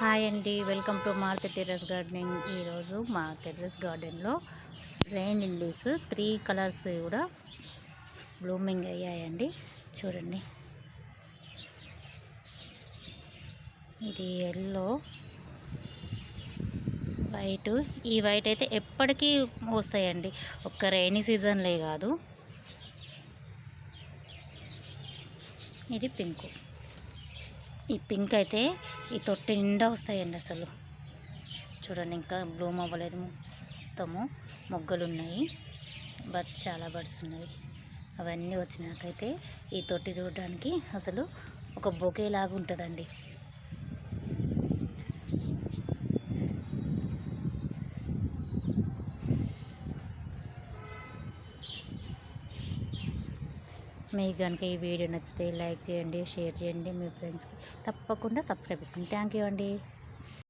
Hi అండి. Welcome to Maruthi terrace gardening. ఈరోజు మా టెర్రస్ గార్డెన్లో రెయిన్ లిల్లీస్ త్రీ కలర్స్ కూడా బ్లూమింగ్ అయ్యాయండి. చూడండి. ఇది ఎల్లో వైట్. ఈ వైట్ అయితే ఎప్పటికీ వస్తాయండి. ఒక్క రైనీ సీజన్లే కాదు. ఇది పింక్. ఈ పింక్ అయితే ఈ తొట్టి నిండా వస్తాయండి అసలు. చూడండి ఇంకా బ్లూమ్ అవ్వలేదు మొత్తము. మొగ్గలు ఉన్నాయి బర్డ్స్ చాలా బర్డ్స్ ఉన్నాయి. అవన్నీ వచ్చినాకైతే ఈ తొట్టి చూడడానికి అసలు ఒక బొకే లాగా ఉంటుందండి. మీకు కనుక ఈ వీడియో నచ్చితే లైక్ చేయండి షేర్ చేయండి మీ ఫ్రెండ్స్కి. తప్పకుండా సబ్స్క్రైబ్ చేసుకోండి థ్యాంక్ యూ అండి.